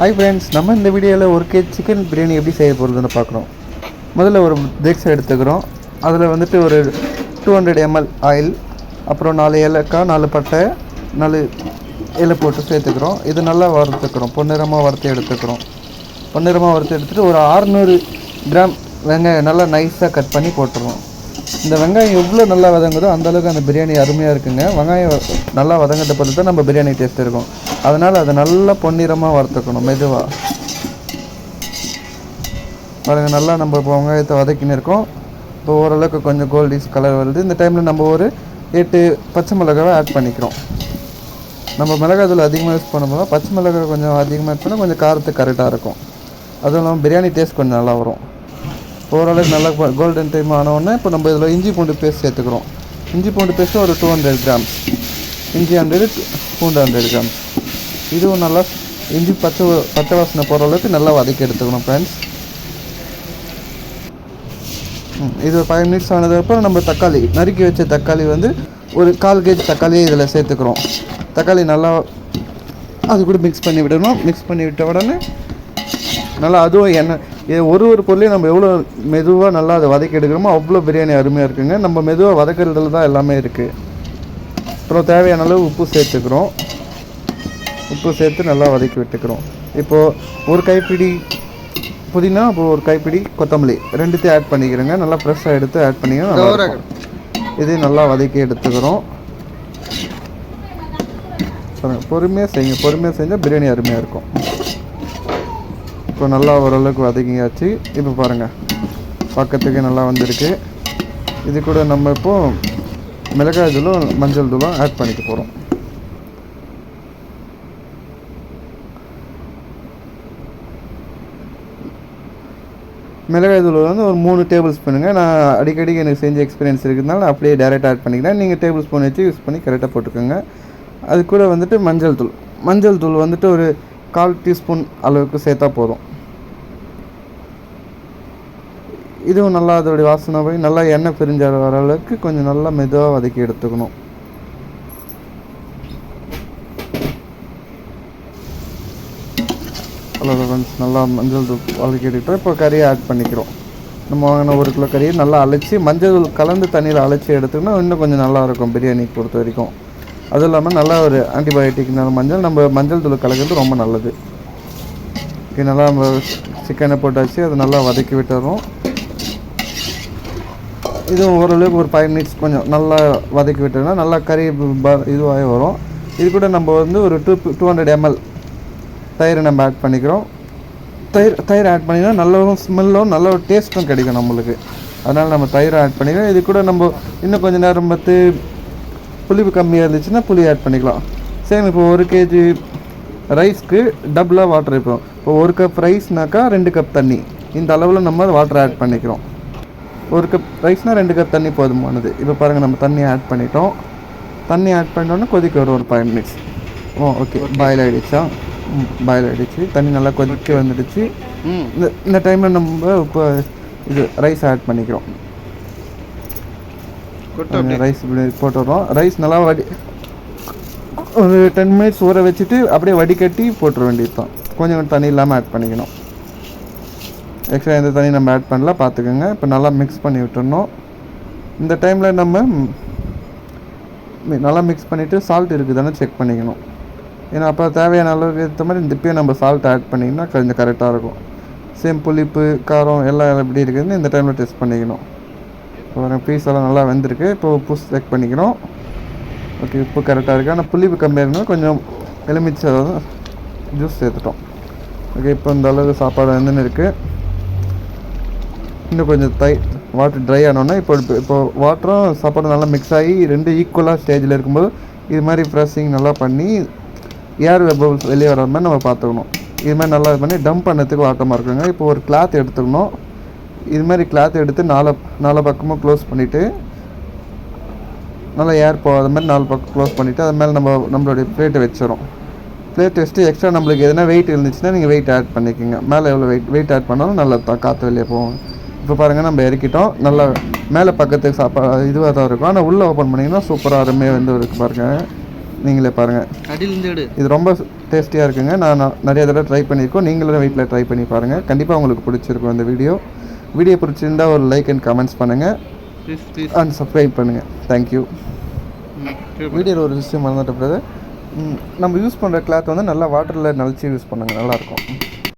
Hi friends நம்ம இந்த வீடியோவில் ஒரு கே சிக்கன் பிரியாணி எப்படி செய்ய போகிறதுன்னு பார்க்குறோம் முதல்ல ஒரு தேக்ஸை எடுத்துக்கிறோம். அதில் வந்துட்டு ஒரு டூ ஹண்ட்ரட் எம்எல் ஆயில் அப்புறம் நாலு ஏலக்காய் நாலு பட்டை நாலு இலை போட்டு சேர்த்துக்கிறோம். இது நல்லா வறுத்துக்கிறோம். பொன்னிறமாக வறுத்து எடுத்துக்கிறோம். பொன்னிறமாக வறுத்து எடுத்துகிட்டு ஒரு 600 கிராம் வெங்காயம் நல்லா நைஸாக கட் பண்ணி போட்டுருவோம் இந்த வெங்காயம் எவ்வளோ நல்லா வதங்குதோ அந்தளவுக்கு அந்த பிரியாணி அருமையாக இருக்குங்க. வெங்காயம் நல்லா வதங்கிட்ட பொறுத்து தான் நம்ம பிரியாணி டேஸ்ட் இருக்கும். அதனால் அதை நல்லா பொன்னிறமாக வறுத்துக்கணும் மெதுவாக பாருங்கள் நல்லா நம்ம இப்போ வெங்காயத்தை வதக்கின்னு இருக்கோம். இப்போ ஓரளவுக்கு கொஞ்சம் கோல்டிஸ் கலர் வருது. இந்த டைமில் நம்ம ஒரு எட்டு பச்சை மிளகாவை ஆட் பண்ணிக்கிறோம். நம்ம மிளகாய் தூள் அதிகமாக யூஸ் பண்ணும்போது பச்சை மிளகாய் கொஞ்சம் அதிகமாக யூஸ் பண்ணால் கொஞ்சம் காரத்துக்கு கரெக்டாக இருக்கும். அதுவும் இல்லாமல் பிரியாணி டேஸ்ட் கொஞ்சம் நல்லா வரும். ஓரளவுக்கு நல்லா கோல்டன் டைம் ஆனவுடனே இப்போ நம்ம இதில் இஞ்சி பூண்டு பேஸ்ட் சேர்த்துக்கிறோம். இஞ்சி பூண்டு பேஸ்ட்டு ஒரு டூ ஹண்ட்ரட் கிராம்ஸ் இஞ்சி ஹண்ட்ரட் பூண்டு ஹண்ட்ரட் கிராம்ஸ் இதுவும் நல்லா இஞ்சி பச்சை பச்சை வாசனை போகிற அளவுக்கு நல்லா வதக்கி எடுத்துக்கணும் ஃப்ரெண்ட்ஸ் இது ஒரு ஃபைவ் மினிட்ஸ் ஆனதுக்கப்புறம் நம்ம தக்காளி நறுக்கி வச்ச தக்காளி வந்து ஒரு கால் கேஜி தக்காளியை இதில் சேர்த்துக்கிறோம். தக்காளி நல்லா அது கூட மிக்ஸ் பண்ணி விடணும். மிக்ஸ் பண்ணி விட்ட உடனே நல்லா அதுவும் எண்ணெய் இது ஒரு ஒரு பொருளையும் நம்ம எவ்வளோ மெதுவாக நல்லா அதை வதக்கி எடுக்கிறோமோ அவ்வளோ பிரியாணி அருமையாக இருக்குங்க. நம்ம மெதுவாக வதக்கிறதுல தான் எல்லாமே இருக்குது அப்புறம் தேவையான அளவு உப்பு சேர்த்துக்கிறோம். உப்பு சேர்த்து நல்லா வதக்கி விட்டுக்கிறோம். இப்போது ஒரு கைப்பிடி புதினா அப்புறம் ஒரு கைப்பிடி கொத்தமல்லி. ரெண்டுத்தையும் ஆட் பண்ணிக்கிறேங்க. நல்லா ஃப்ரெஷ்ஷாக எடுத்து ஆட் பண்ணிங்கன்னா. இது நல்லா வதக்கி எடுத்துக்கிறோம். பொறுமையாக செய்யுங்க. பொறுமையாக செஞ்சால் பிரியாணி அருமையாக இருக்கும். இப்போ நல்லா ஓரளவுக்கு வதக்கியாச்சு. இப்போ பாருங்கள் பக்கத்துக்கு நல்லா வந்திருக்கு. இது கூட நம்ம இப்போது மிளகாய் தூளும் மஞ்சள் தூளும் ஆட் பண்ணிக்க போகிறோம் மிளகாய் தூள் வந்து ஒரு மூணு டேபிள் ஸ்பூனுங்க நான் அடிக்கடி எனக்கு செஞ்ச எக்ஸ்பீரியன்ஸ் இருக்கிறதுனால நான் அப்படியே டேரெக்ட் ஆட் பண்ணிக்கிறேன். நீங்கள் டேபிள் ஸ்பூன் வச்சு யூஸ் பண்ணி கரெக்டாக போட்டுக்கோங்க. அது கூட வந்துட்டு மஞ்சள் தூள். மஞ்சள் தூள் வந்துட்டு ஒரு கால் டீஸ்பூன் அளவுக்கு சேர்த்தா போதும். இதுவும் நல்லா அதோடைய வாசனை போய் நல்லா எண்ணெய் பிரிஞ்ச வர அளவுக்கு கொஞ்சம் நல்லா மெதுவாக வதக்கி எடுத்துக்கணும். ஹலோ ஃப்ரெண்ட்ஸ் நல்லா மஞ்சள் தூள் வதக்கி இப்போ கறியை ஆட் பண்ணிக்கிறோம். நம்ம வாங்கின ஒரு கிலோ கறியை நல்லா அழைச்சி மஞ்சள் தூள் கலந்து தண்ணியில் அழைச்சி எடுத்துக்கினா இன்னும் கொஞ்சம் நல்லாயிருக்கும் பிரியாணிக்கு பொறுத்த வரைக்கும். அதுவும் இல்லாமல் நல்லா ஒரு ஆன்டிபயோட்டிக் மஞ்சள். நம்ம மஞ்சள் தூள் கலக்கிறது ரொம்ப நல்லது. ஓகே நல்லா நம்ம சிக்கனை போட்டாச்சு. அதை நல்லா வதக்கி விட்டுறோம். இதுவும் ஓரளவுக்கு ஒரு ஃபைவ் மினிட்ஸ் கொஞ்சம் நல்லா வதக்கி விட்டோம்னா நல்லா கறி ப- இதுவாகி வரும். இது கூட நம்ம வந்து ஒரு டூ டூ ஹண்ட்ரட் எம்எல் தயிர் நம்ம ஆட் பண்ணிக்கிறோம். தயிர் தயிர் ஆட் பண்ணினா நல்ல ஸ்மெல்லும் நல்ல ஒரு டேஸ்ட்டும் கிடைக்கும் நம்மளுக்கு. அதனால் நம்ம தயிர் ஆட் பண்ணிக்கிறோம். இது கூட நம்ம இன்னும் கொஞ்சம் நேரம் பார்த்து புளிப்பு கம்மியாக இருந்துச்சுன்னா புளி ஆட் பண்ணிக்கலாம். சேம் இப்போ ஒரு கேஜி ரைஸ்க்கு டபுளாக வாட்டர் இப்போ. இப்போ ஒரு கப் ரைஸ்னாக்கா ரெண்டு கப் தண்ணி. இந்த அளவில் நம்ம வாட்டர் ஆட் பண்ணிக்கிறோம். ஒரு கப் ரைஸ்னால் ரெண்டு கப் தண்ணி போதுமானது. இப்போ பாருங்கள் நம்ம தண்ணி ஆட் பண்ணிட்டோம். தண்ணி ஆட் பண்ணோன்னே கொதிக்க வரும் ஒரு five minutes oh okay boil ஆகிடுச்சா பாயில் ஆகிடுச்சு தண்ணி நல்லா கொதிக்க வந்துடுச்சு. இந்த இந்த டைமில் நம்ம இப்போ இது ரைஸ் ஆட் பண்ணிக்கிறோம். ரைஸ் போட்டுடுறோம் ரைஸ் நல்லா வடி ஒரு டென் மினிட்ஸ் ஊற வச்சுட்டு அப்படியே வடிகட்டி போட்டுற வேண்டியது தான் கொஞ்சம் தண்ணி இல்லாமல் ஆட் பண்ணிக்கணும். எக்ஸ்ட்ரா எந்த தண்ணி நம்ம ஆட் பண்ணல பார்த்துக்கோங்க. இப்போ நல்லா மிக்ஸ் பண்ணி விட்டுறணும். இந்த டைமில் நம்ம நல்லா மிக்ஸ் பண்ணிவிட்டு சால்ட் இருக்குதானே செக் பண்ணிக்கணும். ஏன்னா அப்போ தேவையான அளவுக்கு ஏற்ற மாதிரி இந்த இப்பயே நம்ம சால்ட் ஆட் பண்ணிங்கன்னா கொஞ்சம் கரெக்டாக இருக்கும். சேம் புளிப்பு காரம் எல்லாம் எப்படி இருக்குதுன்னு இந்த டைமில் டெஸ்ட் பண்ணிக்கணும். இப்போ பீஸ் எல்லாம் நல்லா வெந்திருக்கு. இப்போ உப்பு செக் பண்ணிக்கணும் ஓகே உப்பு கரெக்டாக இருக்குது ஆனால் புளிப்பு கம்மியாக இருந்தால் கொஞ்சம் எலுமிச்சை ஜூஸ் சேர்த்துட்டோம். ஓகே இப்போ இந்த அளவுக்கு சாப்பாடு வந்துன்னு இருக்குது இன்னும் கொஞ்சம் தை வாட்டர் ட்ரை ஆனோன்னா இப்போ இப்போ வாட்டரும் சாப்பாடும் நல்லா மிக்ஸ் ஆகி ரெண்டு ஈக்குவலாக ஸ்டேஜில் இருக்கும்போது இது மாதிரி ப்ரெஸ்ஸிங் நல்லா பண்ணி ஏர் பபுள்ஸ் வெளியே வர மாதிரி நம்ம பார்த்துக்கணும். இது மாதிரி நல்லா இது பண்ணி டம்ப் பண்ணதுக்கு வாட்டமாக இருக்குங்க. இப்போ ஒரு கிளாத் எடுத்துக்கணும். இது மாதிரி கிளாத் எடுத்து நாலு நாலு பக்கமும் க்ளோஸ் பண்ணிவிட்டு நல்லா ஏர் போகாத மாதிரி நாலு பக்கம் க்ளோஸ் பண்ணிவிட்டு அது மேலே நம்ம நம்மளுடைய பிளேட்டை வச்சிடும் பிளேட் வச்சுட்டு எக்ஸ்ட்ரா நம்மளுக்கு எதனா வெயிட் இருந்துச்சுன்னா நீங்கள் வெயிட் ஆட் பண்ணிக்கோங்க. மேலே எவ்வளோ வெயிட் வெயிட் ஆட் பண்ணாலும் நல்லா தான். காற்று வெளியே போகும். இப்போ பாருங்கள் நம்ம இறக்கிட்டோம். நல்லா மேலே பக்கத்துக்கு சாப்பாடு இதுவாக தான் இருக்கும். ஆனால் உள்ளே ஓப்பன் பண்ணிங்கன்னா சூப்பராக அருமையாக வந்து இருக்கு பாருங்கள் நீங்களே பாருங்கள் அடியிலேருந்து எடு. இது ரொம்ப டேஸ்டியாக இருக்குங்க. நான் நிறைய தடவை ட்ரை பண்ணியிருக்கோம். நீங்களும் வீட்டில் ட்ரை பண்ணி பாருங்கள் கண்டிப்பாக உங்களுக்கு பிடிச்சிருக்கும் இந்த வீடியோ வீடியோ பிடிச்சிருந்தா ஒரு லைக் அண்ட் கமெண்ட்ஸ் பண்ணுங்கள் அண்ட் சப்ஸ்கிரைப் பண்ணுங்கள் தேங்க்யூ வீடியோவில் ஒரு விஷயம் மறந்துட்ட பிறகு நம்ம யூஸ் பண்ணுற கிளாத் வந்து நல்லா வாட்டரில் நலிச்சு யூஸ் பண்ணுங்க. நல்லாயிருக்கும்